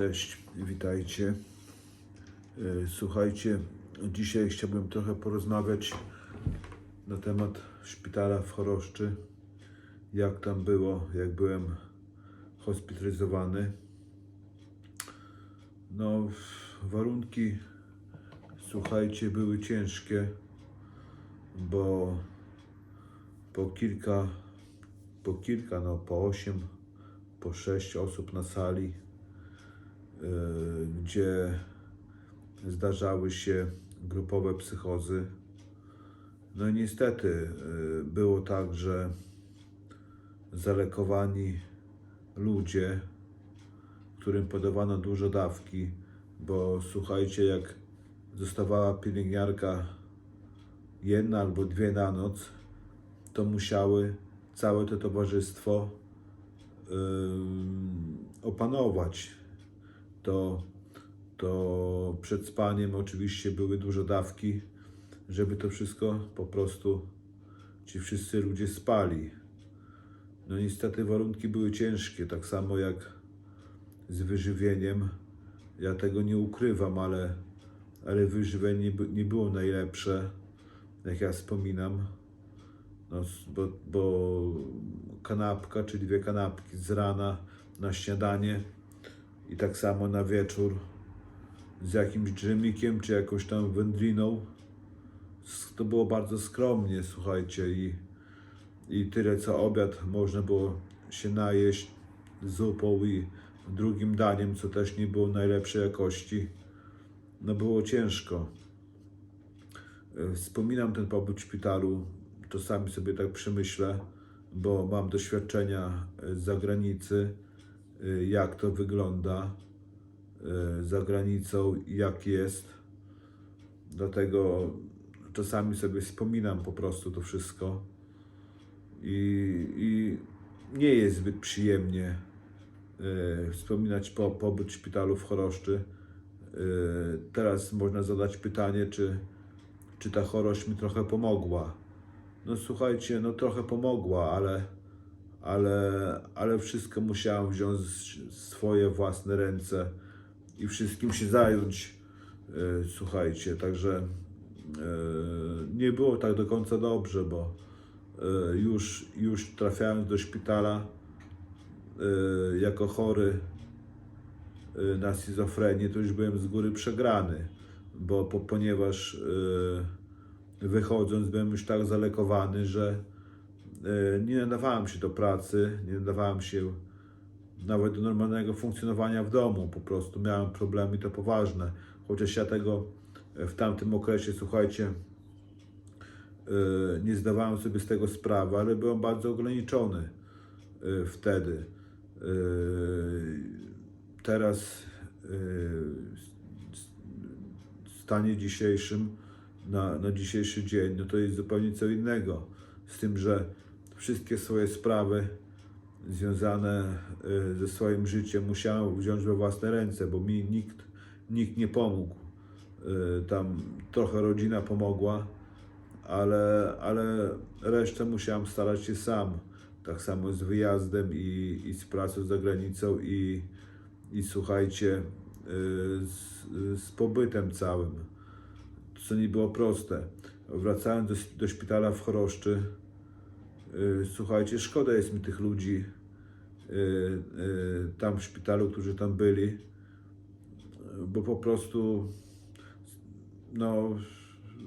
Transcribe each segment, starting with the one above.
Cześć, witajcie. E, Słuchajcie, dzisiaj chciałbym trochę porozmawiać na temat szpitala w Choroszczy. Jak tam było, jak byłem hospitalizowany. No, warunki, słuchajcie, były ciężkie, bo po kilka, po kilka, no po osiem, po sześć osób na sali gdzie zdarzały się grupowe psychozy. No i niestety y, było tak, że zalekowani ludzie, którym podawano dużo dawki, bo słuchajcie, jak zostawała pielęgniarka jedna albo dwie na noc, to musiały całe to towarzystwo ym, opanować to, to przed spaniem oczywiście były duże dawki, żeby to wszystko po prostu ci wszyscy ludzie spali. No niestety warunki były ciężkie, tak samo jak z wyżywieniem. Ja tego nie ukrywam, ale, ale wyżywienie nie by- nie było najlepsze, jak ja wspominam. No, bo, bo kanapka, czy dwie kanapki z rana na śniadanie i tak samo na wieczór z jakimś dżemikiem czy jakąś tam wędliną. To było bardzo skromnie, słuchajcie, i, i tyle co obiad można było się najeść zupą i drugim daniem, co też nie było najlepszej jakości. No było ciężko. E, Wspominam ten pobyt w szpitalu, czasami sobie tak przemyślę, bo mam doświadczenia e, z zagranicy, jak to wygląda e, za granicą, jak jest. Dlatego czasami sobie wspominam po prostu to wszystko i, i nie jest zbyt przyjemnie e, wspominać po, pobyt w szpitalu w Choroszczy. Teraz można zadać pytanie, czy, czy ta chorość mi trochę pomogła. No słuchajcie, no trochę pomogła, ale, ale, ale wszystko musiałem wziąć w swoje własne ręce i wszystkim się zająć. E, Słuchajcie, także e, nie było tak do końca dobrze, bo e, już, już trafiając do szpitala jako chory na schizofrenię, to już byłem z góry przegrany, bo po, ponieważ wychodząc byłem już tak zalekowany, że nie nadawałem się do pracy, nie nadawałem się nawet do normalnego funkcjonowania w domu. Po prostu miałem problemy i to poważne. Chociaż ja tego e, w tamtym okresie, słuchajcie, e, nie zdawałem sobie z tego sprawy, ale byłem bardzo ograniczony e, wtedy. E, Teraz e, w stanie dzisiejszym, na, na dzisiejszy dzień, no to jest zupełnie co innego. Z tym, że wszystkie swoje sprawy związane y, ze swoim życiem musiałem wziąć we własne ręce, bo mi nikt, nikt nie pomógł. Y, Tam trochę rodzina pomogła, ale, ale resztę musiałem starać się sam. Tak samo z wyjazdem i, i z pracą za granicą i, i słuchajcie, y, z, z pobytem całym, co nie było proste. Wracając do, do szpitala w Choroszczy, słuchajcie, szkoda jest mi tych ludzi y, y, tam w szpitalu, którzy tam byli, y, bo po prostu no, y,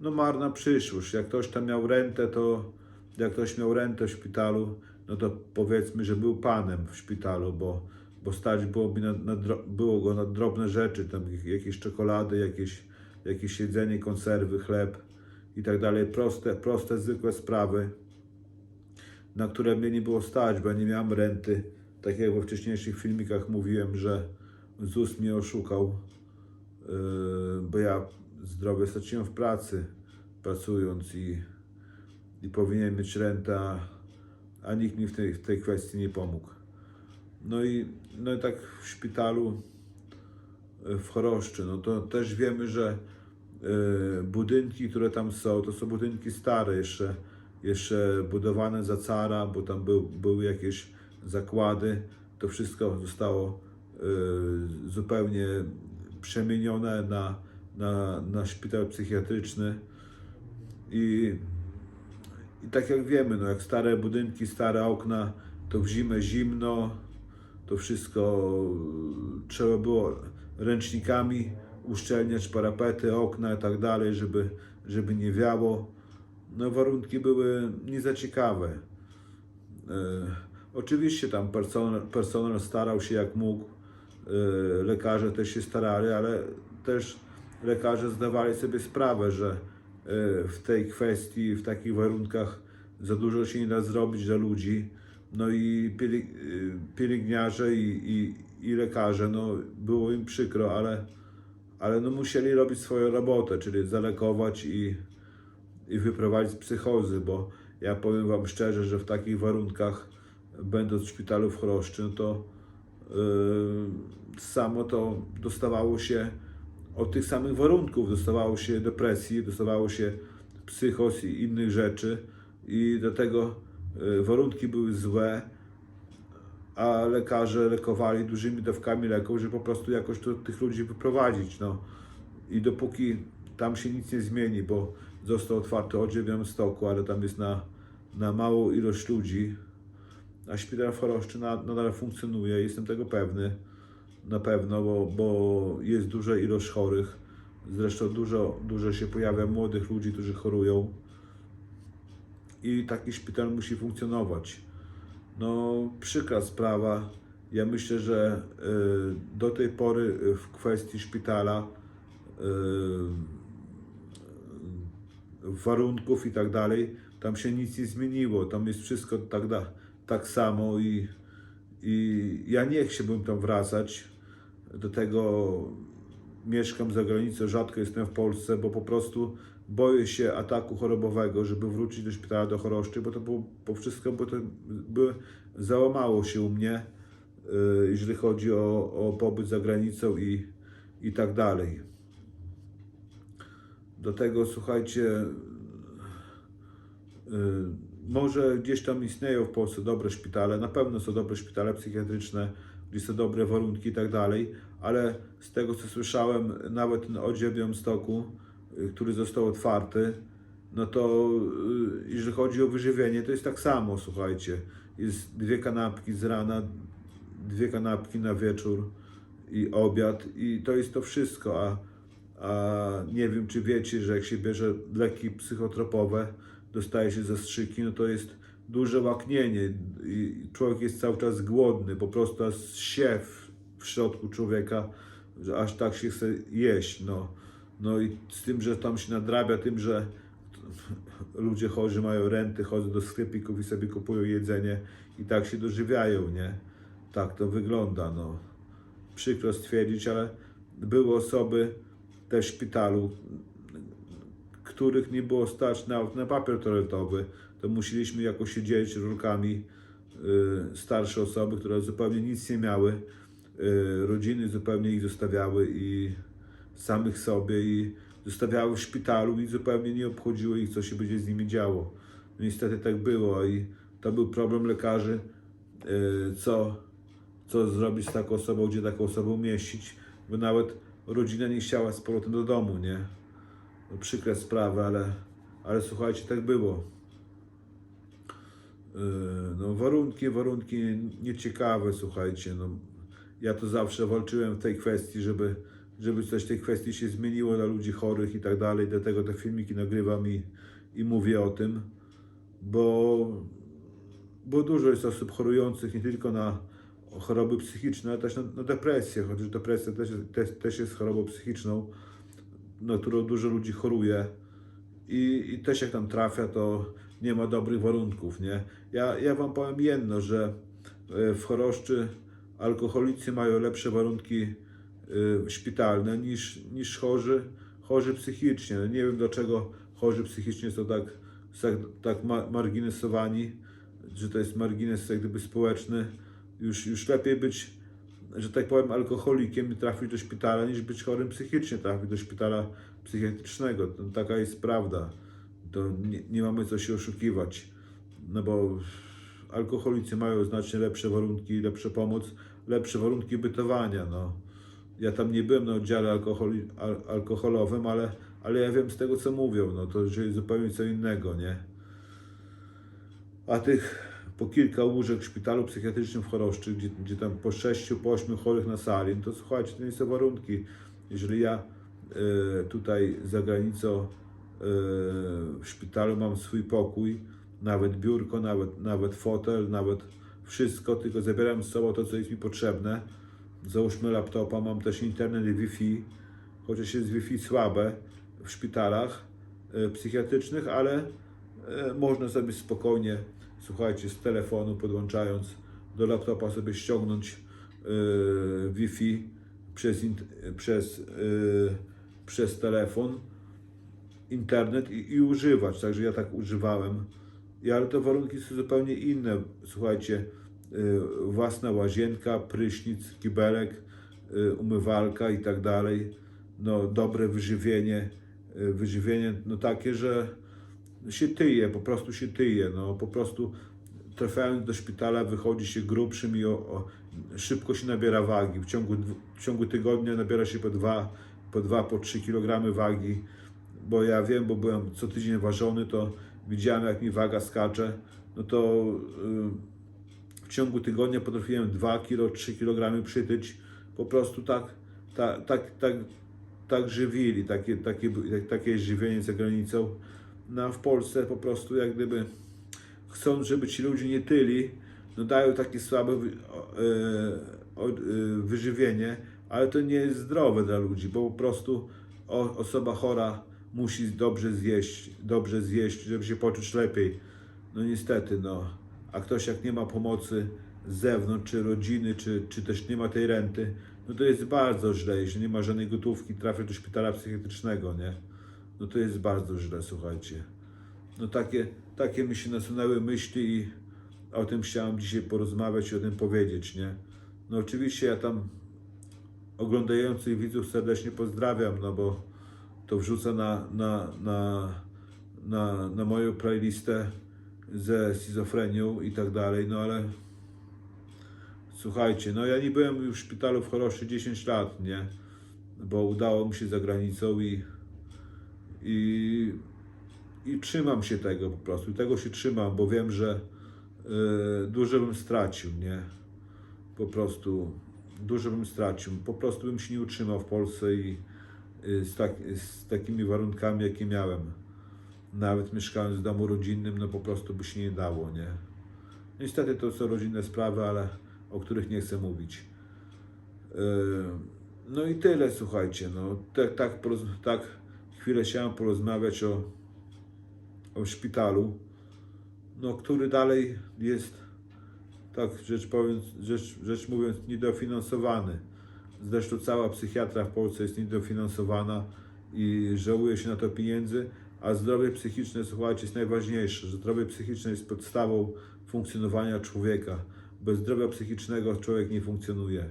no marna przyszłość. Jak ktoś tam miał rentę, to jak ktoś miał rentę w szpitalu, no to powiedzmy, że był panem w szpitalu, bo, bo stać byłoby na, na, było go na drobne rzeczy, tam jak- jakieś czekolady, jakieś, jakieś jedzenie, konserwy, chleb i tak dalej. Proste, proste, zwykłe sprawy, na które mnie nie było stać, bo ja nie miałem renty. Tak jak we wcześniejszych filmikach mówiłem, że ZUS mnie oszukał, yy, bo ja zdrowie straciłem w pracy, pracując i, i powinien mieć rentę, a- nikt mi w tej, w tej kwestii nie pomógł. No i, no i tak w szpitalu y, w Choroszczy, no to też wiemy, że budynki, które tam są, to są budynki stare, jeszcze, jeszcze budowane za cara, bo tam był, były jakieś zakłady, to wszystko zostało y, zupełnie przemienione na, na, na szpital psychiatryczny. I, I tak jak wiemy, no jak stare budynki, stare okna, to w zimę zimno, to wszystko y, trzeba było ręcznikami uszczelniać parapety, okna i tak dalej, żeby, żeby nie wiało. No warunki były nie za ciekawe. E, oczywiście tam personel, personel starał się jak mógł, e, lekarze też się starali, ale też lekarze zdawali sobie sprawę, że e, w tej kwestii, w takich warunkach za dużo się nie da zrobić dla ludzi. No i y, pielęgniarze i, i, i lekarze, no było im przykro, ale, ale no musieli robić swoją robotę, czyli zalekować i, i wyprowadzić psychozy, bo ja powiem Wam szczerze, że w takich warunkach, będąc w szpitalu w Choroszczy, no to yy, samo to dostawało się od tych samych warunków, dostawało się depresji, dostawało się psychos i innych rzeczy i do tego yy, warunki były złe, a lekarze lekowali dużymi dawkami leków, żeby po prostu jakoś to, tych ludzi wyprowadzić. No. I dopóki tam się nic nie zmieni, bo został otwarty oddział w Białymstoku, ale tam jest na, na małą ilość ludzi, a szpital Choroszczy na- nadal funkcjonuje, jestem tego pewny, na pewno, bo, bo jest duża ilość chorych. Zresztą dużo, dużo się pojawia młodych ludzi, którzy chorują i taki szpital musi funkcjonować. No, przykra sprawa. Ja myślę, że y, do tej pory y, w kwestii szpitala, y, warunków i tak dalej, tam się nic nie zmieniło. Tam jest wszystko tak, tak samo i, i ja nie chciałbym tam wracać. Do tego mieszkam za granicą, rzadko jestem w Polsce, bo po prostu boję się ataku chorobowego, żeby wrócić do szpitala do Choroszczy, bo to było po wszystko, bo to by załamało się u mnie, yy, jeżeli chodzi o, o pobyt za granicą i, i tak dalej. Do tego słuchajcie, yy, może gdzieś tam istnieją w Polsce dobre szpitale, na pewno są dobre szpitale psychiatryczne, gdzie są dobre warunki i tak dalej, ale z tego co słyszałem, nawet oddział w y, który został otwarty, no to y, jeżeli chodzi o wyżywienie, to jest tak samo, słuchajcie. Jest dwie kanapki z rana, dwie kanapki na wieczór i obiad i to jest to wszystko, a, a nie wiem czy wiecie, że jak się bierze leki psychotropowe, dostaje się zastrzyki, no to jest duże łaknienie i człowiek jest cały czas głodny, po prostu aż siew w środku człowieka, że aż tak się chce jeść, no. No i z tym, że tam się nadrabia tym, że ludzie chorzy mają renty, chodzą do sklepików i sobie kupują jedzenie i tak się dożywiają, nie? Tak to wygląda, no. Przykro stwierdzić, ale były osoby też w szpitalu, których nie było stać nawet na papier toaletowy, to musieliśmy jakoś się dzielić rurkami y, starsze osoby, które zupełnie nic nie miały, y, rodziny zupełnie ich zostawiały i samych sobie i zostawiały w szpitalu i zupełnie nie obchodziło ich, co się będzie z nimi działo. Niestety tak było i to był problem lekarzy, y, co, co zrobić z taką osobą, gdzie taką osobę umieścić, bo nawet rodzina nie chciała z powrotem do domu, nie? No, przykre sprawy, ale, ale słuchajcie, tak było. Yy, No, warunki, warunki nieciekawe, słuchajcie. No, ja to zawsze walczyłem w tej kwestii, żeby, żeby coś w tej kwestii się zmieniło dla ludzi chorych i tak dalej. Dlatego te filmiki nagrywam i, i mówię o tym, bo, bo dużo jest osób chorujących nie tylko na choroby psychiczne, ale też na, na depresję, chociaż depresja też, też, jest chorobą psychiczną, na którą dużo ludzi choruje. I, I też jak tam trafia, to nie ma dobrych warunków, nie? Ja, ja wam powiem jedno, że e, w Choroszczy alkoholicy mają lepsze warunki szpitalne niż, niż chorzy, chorzy psychicznie. No Nie wiem dlaczego chorzy psychicznie są tak, tak, tak ma, marginesowani, że to jest margines jak gdyby społeczny. Już, już lepiej być, że tak powiem, alkoholikiem i trafić do szpitala, niż być chorym psychicznie, trafić do szpitala psychiatrycznego. Taka jest prawda. To nie, nie mamy co się oszukiwać. No bo alkoholicy mają znacznie lepsze warunki, lepsza pomoc, lepsze warunki bytowania. No. Ja tam nie byłem na oddziale alkoholi, al, alkoholowym, ale, ale ja wiem z tego, co mówią. No, to już jest zupełnie co innego, nie? A tych po kilka łóżek w szpitalu psychiatrycznym w Choroszczy, gdzie, gdzie tam po sześciu, po ośmiu chorych na sali, no to słuchajcie, to nie są warunki. Jeżeli ja e, tutaj za granicą e, w szpitalu mam swój pokój, nawet biurko, nawet, nawet fotel, nawet wszystko, tylko zabieram z sobą to, co jest mi potrzebne. Załóżmy laptopa, mam też internet i Wi-Fi, chociaż jest Wi-Fi słabe w szpitalach e, psychiatrycznych, ale e, można sobie spokojnie, słuchajcie, z telefonu podłączając do laptopa sobie ściągnąć e, Wi-Fi przez, przez, przez telefon, internet i, i używać. Także ja tak używałem. Ale te warunki są zupełnie inne. Słuchajcie, własna łazienka, prysznic, kibelek, y, umywalka i tak dalej. No, dobre wyżywienie, y, wyżywienie no takie, że się tyje, po prostu się tyje. No, po prostu trafiając do szpitala wychodzi się grubszym i o, o, szybko się nabiera wagi. W ciągu, w ciągu tygodnia nabiera się po 2, po 2, po 3 kg wagi bo ja wiem, bo byłem co tydzień ważony, to widziałem jak mi waga skacze, no to y, w ciągu tygodnia potrafiłem 2 kg, 3 kg przytyć, po prostu tak, tak, tak, tak, tak żywili, takie, takie, takie żywienie za granicą. No a w Polsce po prostu jak gdyby chcąc, żeby ci ludzie nie tyli, no dają takie słabe e, e, wyżywienie, ale to nie jest zdrowe dla ludzi, bo po prostu osoba chora musi dobrze zjeść, dobrze zjeść, żeby się poczuć lepiej. No niestety, no. A ktoś jak nie ma pomocy z zewnątrz, czy rodziny, czy, czy też nie ma tej renty, no to jest bardzo źle. Jeśli nie ma żadnej gotówki, trafia do szpitala psychiatrycznego, nie? No to jest bardzo źle, słuchajcie. No takie, takie mi się nasunęły myśli i o tym chciałem dzisiaj porozmawiać i o tym powiedzieć, nie? No oczywiście ja tam oglądających widzów serdecznie pozdrawiam, no bo to wrzucę na, na, na, na, na moją playlistę ze schizofrenią i tak dalej, no ale słuchajcie, no ja nie byłem już w szpitalu w Choroszy 10 lat, nie? Bo udało mi się za granicą i, i, i trzymam się tego po prostu, tego się trzymam, bo wiem, że y, dużo bym stracił, nie? Po prostu dużo bym stracił, po prostu bym się nie utrzymał w Polsce i y, z, tak, z takimi warunkami, jakie miałem. Nawet mieszkając w domu rodzinnym, no po prostu by się nie dało, nie? Niestety to są rodzinne sprawy, ale o których nie chcę mówić. Yy, No i tyle, słuchajcie. No, tak, tak, tak chwilę chciałem porozmawiać o, o szpitalu, no, który dalej jest, tak rzecz, powiem, rzecz, rzecz mówiąc, niedofinansowany. Zresztą cała psychiatra w Polsce jest niedofinansowana i żałuje się na to pieniędzy, a zdrowie psychiczne, słuchajcie, jest najważniejsze. Że zdrowie psychiczne jest podstawą funkcjonowania człowieka. Bez zdrowia psychicznego człowiek nie funkcjonuje.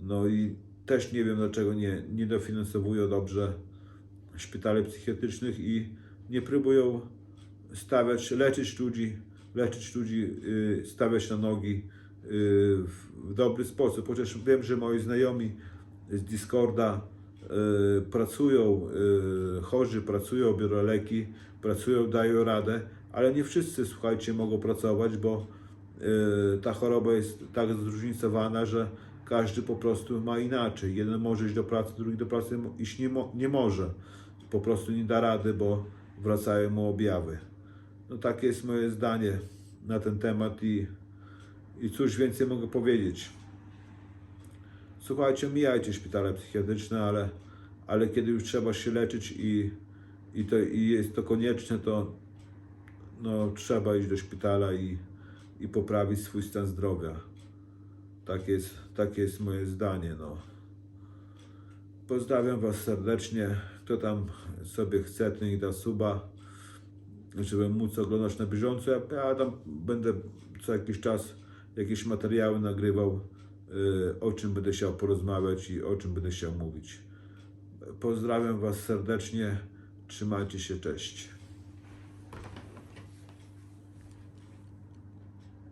No i też nie wiem, dlaczego nie, nie dofinansowują dobrze szpitali psychiatrycznych i nie próbują stawiać, leczyć ludzi, leczyć ludzi, y, stawiać na nogi y, w, dobry sposób. Chociaż wiem, że moi znajomi z Discorda pracują, y, chorzy pracują, biorą leki, pracują, dają radę, ale nie wszyscy, słuchajcie, mogą pracować, bo y, ta choroba jest tak zróżnicowana, że każdy po prostu ma inaczej. Jeden może iść do pracy, drugi do pracy iść nie, mo- nie może. Po prostu nie da rady, bo wracają mu objawy. No takie jest moje zdanie na ten temat i, i cóż więcej mogę powiedzieć. Słuchajcie, omijajcie szpitale psychiatryczne, ale, ale kiedy już trzeba się leczyć i, i, to, i jest to konieczne, to no, trzeba iść do szpitala i, i poprawić swój stan zdrowia. Tak jest, takie jest moje zdanie. No. Pozdrawiam Was serdecznie. Kto tam sobie chce, ten da suba, żeby móc oglądać na bieżąco. Ja, ja tam będę co jakiś czas jakieś materiały nagrywał, o czym będę chciał porozmawiać i o czym będę chciał mówić. Pozdrawiam Was serdecznie. Trzymajcie się, cześć.